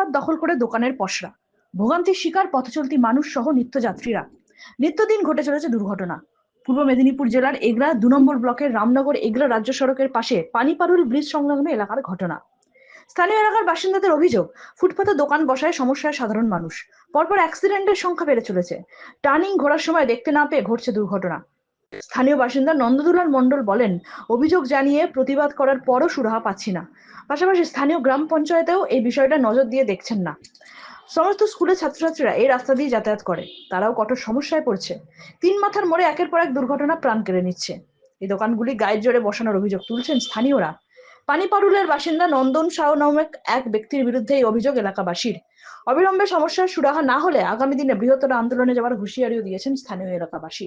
ফুটপাত দখল করে দোকানের পসরা। ভোগান্তির শিকার পথচলতি মানুষ সহ নিত্যযাত্রীরা। নিত্যদিন ঘটে চলেছে দুর্ঘটনা। পূর্ব মেদিনীপুর জেলার এগরা দু নম্বর ব্লকের রামনগর এগরা রাজ্য সড়কের পাশে পানিপারুল ব্রিজ সংলগ্ন এলাকার ঘটনা। স্থানীয় এলাকার বাসিন্দাদের অভিযোগ, ফুটপাতে দোকান বসায় সমস্যায় সাধারণ মানুষ। পরপর অ্যাক্সিডেন্টের সংখ্যা বেড়ে চলেছে। টার্নিং ঘোরার সময় দেখতে না পেয়ে ঘটছে দুর্ঘটনা। স্থানীয় বাসিন্দা নন্দদুলাল মণ্ডল বলেন, অভিযোগ জানিয়ে প্রতিবাদ করার পরও সুরাহা পাচ্ছি না। পাশাপাশি স্থানীয় গ্রাম পঞ্চায়েতেও এই বিষয়টা নজর দিয়ে দেখছেন না। সমস্ত স্কুলের ছাত্রছাত্রীরা এই রাস্তা দিয়ে যাতায়াত করে। তারাও কঠোর সমস্যায় পড়ছে। তিন মাথার মোড়ে একের পর এক দুর্ঘটনা প্রাণ কেড়ে নিচ্ছে। এই দোকানগুলি গায়ের জোরে বসানোর অভিযোগ তুলছেন স্থানীয়রা। পানিপারুলের বাসিন্দা নন্দন সাউ নামক এক ব্যক্তির বিরুদ্ধে এই অভিযোগ এলাকাবাসীর। অবিলম্বে সমস্যার সুরাহা না হলে আগামী দিনে বৃহত্তর আন্দোলনে যাওয়ার হুঁশিয়ারিও দিয়েছেন স্থানীয় এলাকাবাসী।